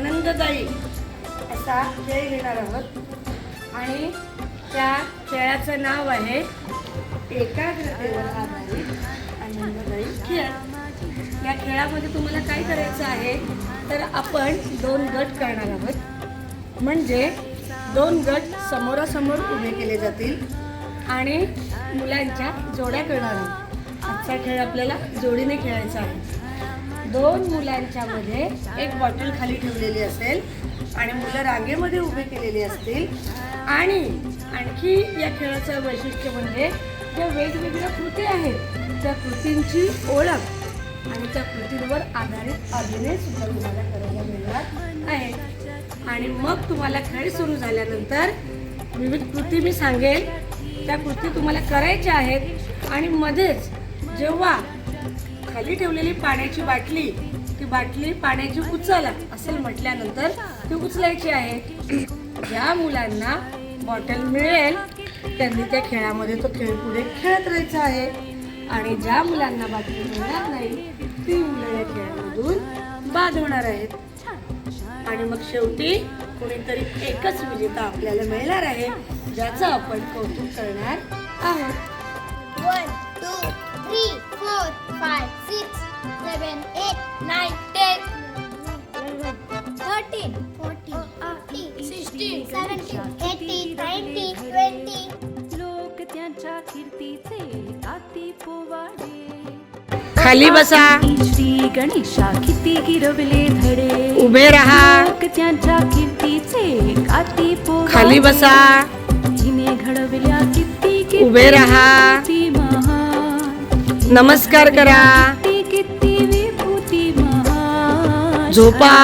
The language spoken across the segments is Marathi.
आनंददायी असा खेळ घेणार आहोत. आणि त्या खेळाचं नाव आहे एकाग्रतेवर आधारित आनंददायी खेळ. या खेळामध्ये तुम्हाला काय करायचं आहे तर आपण दोन गट करणार आहोत. म्हणजे दोन गट समोरासमोर उभे केले जातील आणि मुलांच्या जोड्या करणार आहोत. आजचा खेळ आपल्याला जोडीने खेळायचा आहे. दोन मुलांच्या मध्ये एक बॉटल खाली ठेवलेली असेल आणि मुलं रांगेमध्ये उभे केलेली असतील. आणि आणखी या खेळाचं वैशिष्ट्य म्हणजे ज्या वेगवेगळ्या कृती आहेत त्या कृतींची ओळख आणि त्या कृतींवर आधारित अभिनय सुद्धा तुम्हाला करायला मिळणार आहे आणि मग तुम्हाला खेळ सुरू झाल्यानंतर विविध कृती मी सांगेल. त्या कृती तुम्हाला करायच्या आहेत आणि मध्येच जेव्हा खाली ठेवलेली पाण्याची बाटली ती बाटली पाण्याची उचला असेल म्हटल्यानंतर ती उचलायची आहे. ज्या मुलांना बॉटल मिळेल. त्यांनी त्या खेळामध्ये तो खेळ पुढे खेळत राहायचा आहे. आणि ज्या मुलांना बाटली मिळणार नाही ती मुलं या खेळामधून बाद होणार आहेत. आणि मग शेवटी कोणीतरी एकच विजेता आपल्याला मिळणार आहे ज्याचं आपण कौतुक करणार आहोत. Four, five, six, seven, eight, nine, ten, thirteen, fourteen, fifteen, sixteen, seventeen, eighteen, nineteen, twenty. लोक त्यांच्या कीर्तीचे गाती पोवाडे खाली बसा श्री गणेशा किती गिरवले धडे उभे राहा लोक त्यांच्या कीर्तीचे गाती पोवाडे खाली बसा हिने घडवल्या किती उभे राहा. किती नमस्कार करा झोपा.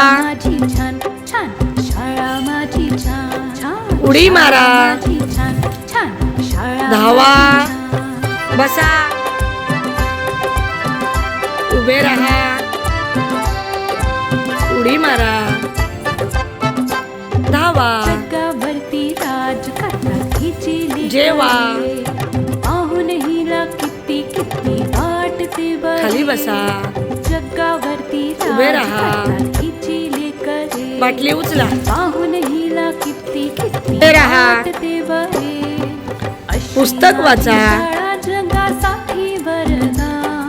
उडी मारा. धावा. बसा उभे राहा उडी मारा धावा जेवा. बसा. जगावरती उभे राहा. बाटली उचला. पाहून हिला किती राहा. पुस्तक वाचा.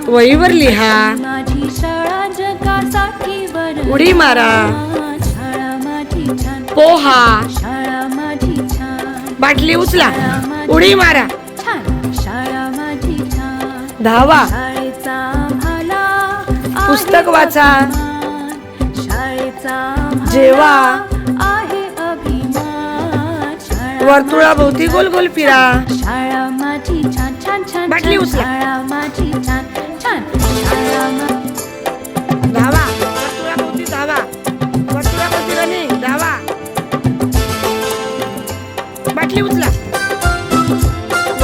वहीवर लिहा. माझी शाळा जगासाठी वरदान उडी मारा. शाळा माझी छान. पोहा. शाळा माझी छान. बाटली उचला. उडी मारा. छान. शाळा माझी छान. धावा. शाळेचा पुस्तक वाचा. जेवा. वर्तुळाभोवती गोल गोल फिरा. शाळा माझी छान छान छान बाटली छान. उचला. धावा. वर्तुळाभोवती धावा. वर्तुळाभोवती रनिंग. धावा. बाटली उचला.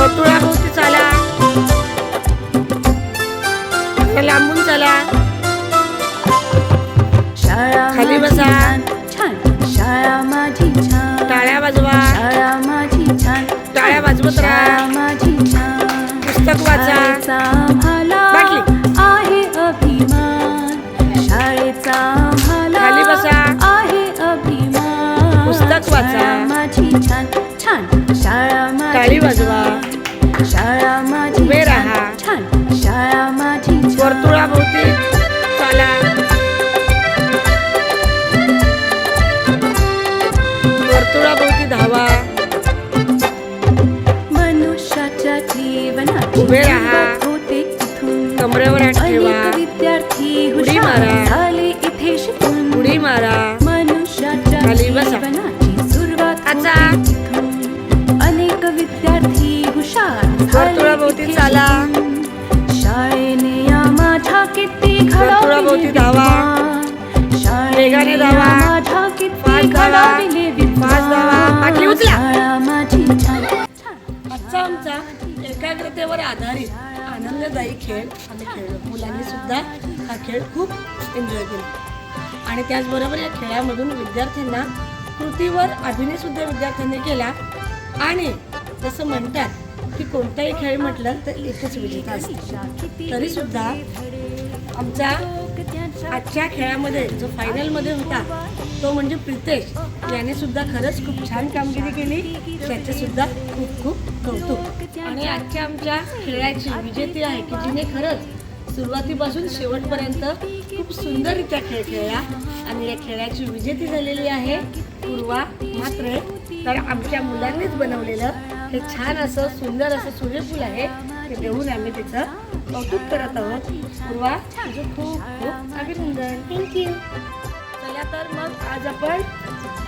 वर्तुळाभोवती चाला. लांबून चला. छान. छान. शाळा माझी छान. टाळ्या वाजवा. शाळा माझी छान. टाळ्या वाजवत राहा. कमरेवर हात ठेवा अनेक विद्यार्थी उडी हुशार मारा. झाले इथे शिकून उडी मारा मनुष्याच्या खाली बसा. सुरुवात इथून. अनेक विद्यार्थी हुशार वर्तुळाभोवती चाला. शाळेने या माझ्या किती घडविले धावा. शाळेने धावा. माझ्या किती. घडविले एकाग्रतेवर आधारित आनंददायी खेळ आम्ही खेळलो. मुलांनी सुद्धा हा खेळ खूप एन्जॉय केला. आणि त्याचबरोबर या खेळामधून विद्यार्थ्यांना कृतीवर अभिनय सुद्धा विद्यार्थ्यांनी केला. आणि जसं म्हणतात की कोणताही खेळ म्हटलं तर एकच विजेता असतो. तरी सुद्धा आमचा आजच्या खेळामध्ये जो फायनलमध्ये होता तो म्हणजे प्रितेश. याने सुद्धा खरंच खूप छान कामगिरी केली. त्याचे सुद्धा खूप खूप कौतुक. आणि आजच्या आमच्या खेळाची विजेती आहे की जिने खरंच सुरुवातीपासून शेवटपर्यंत खूप सुंदररित्या खेळ खेळला आणि या खेळाची विजेती झालेली आहे पूर्वा मात्र. तर आमच्या मुलांनीच बनवलेलं हे छान असं सुंदर असं सूर्यफूल आहे. ते आम्ही त्याचं कौतुक करत आहोत. पूर्वा तुझं खूप खूप अभिनंदन. थँक्यू चला तर मग आज आपण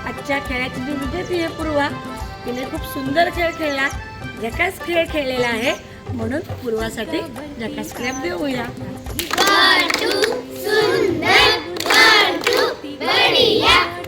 आजच्या खेळाची जी विजेती आहे पूर्वा तिने खूप सुंदर खेळ खेळला. जकास खेळ खेळलेला आहे. म्हणून पूर्वासाठी जकास क्रॅप देऊया. One, two, सुंदर. One, two, बढिया.